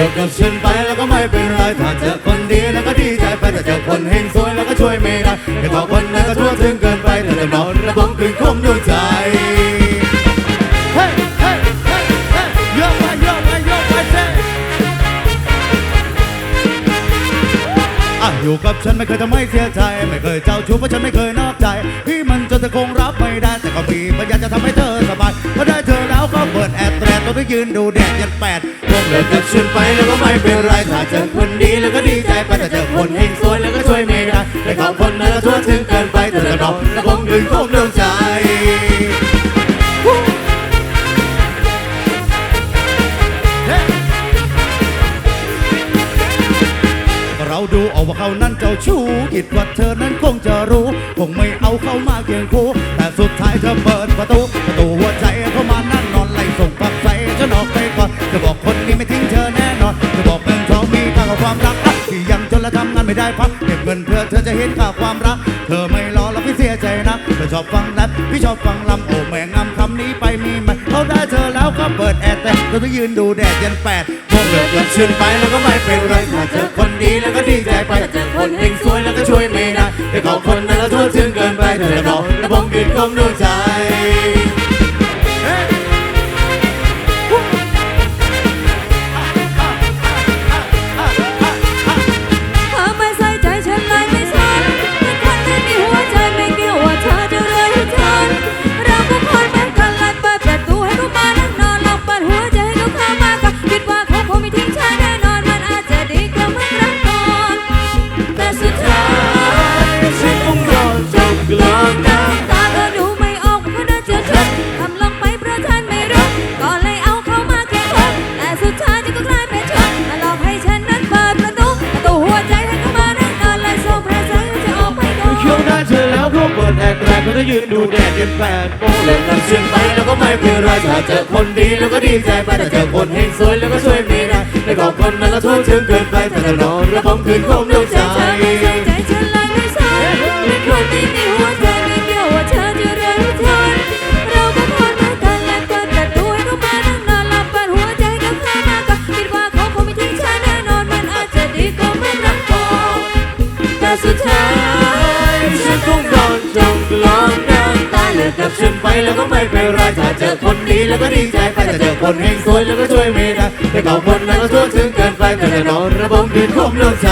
ลิกกับฉันไปแล้วก็ไม่เป็นไรถ้าเจอคนดีแล้วก็ดีใจไปแต่เจอคนเฮงซวยแล้วก็ช่วยไม่ได้แต่ขอคนนั้นก็ทั่วถึงเกินไปแต่จะนอนระบมคืนคมดวงใจเฮ้เฮ้เฮ้เฮ้โยกไปโยกไปโยกไปเซ่อะอยู่กับฉันไม่เคยทำให้เสียใจ ไม่เคยเจ้าชู้เพราะฉันไม่เคยนอกใจที่มันจนเธอคงรับไม่ได้ แต่ก็มีปัญญาจะทำให้เธอสบายพอได้เธ ดแตรตัวไปยืนดูแดดยันแปดพวกเลิกกับฉันไปแล้วก็ไม่เป็นไรถ้าเจอคนดีแล้วก็ดีใจไปแต่เจอคนเฮงซวยแล้วก็ช่วยไม่ได้แต่ขอคนนั้นก็ทั่วถึงเกินไปแต่จะนอนและผมยืนคงดวงใจเราดูออกว่าเขานั้นเจ้าชู้คิดว่าเธอนั้นคงจะรู้ คงไม่เอาเข้ามาเคียงคู่แต่สุดท้ายเธอเปิดประตู กับความรักที่ยังจนและทำงานไม่ได้พักเก็บเงินเพื่อเธอจะเห็นค่าความรัก เธอไม่รอแล้วพี่เสียใจนะเธอชอบฟังแรปพี่ชอบฟังลำโอ้แม่งำคำนี้ไปมีไหมเขาได้เธอแล้วก็เปิดแอร์แต่เธอไปยืนดูแดดยันแปดพวกเลิกกับฉันไปแล้วก็ไม่เป็นไรถ้าเจอคนดีแล้วก็ดีใจไปเจอคนเฮงซวยแล้วก็ช่วยไม่ได้แต่ขอคนนั้นแล้วทั่วถึงเกินไปเธอจะนอนและผมยืนคมด เธอแล้วเขาเปิดแอดแรกเขาจะยืนดูแดดยันแปดโมงเลิกกับฉันไปแล้วก็ไม่เป็นไรถ้าเจอคนดีแล้วก็ดีใจไปแต่เจอคนเฮงสวยแล้วก็ช่วยไม่ได้แต่ขอคนนั้นก็ทั่วถึงเกินไปแต่จะนอนและผมคืนคมดวงใจำตาเลิกกับฉันไปแล้วก็ไม่เป็นไรถ้าเจอคนดีแล้วก็ดีใจไปถ้าเจอคนเฮงซวยแล้วก็ช่วยไม่ได้แต่เก่าคนนั้นก็ทั่วถึงเกินไปแต่จะนอนระบมดินผมลงใจ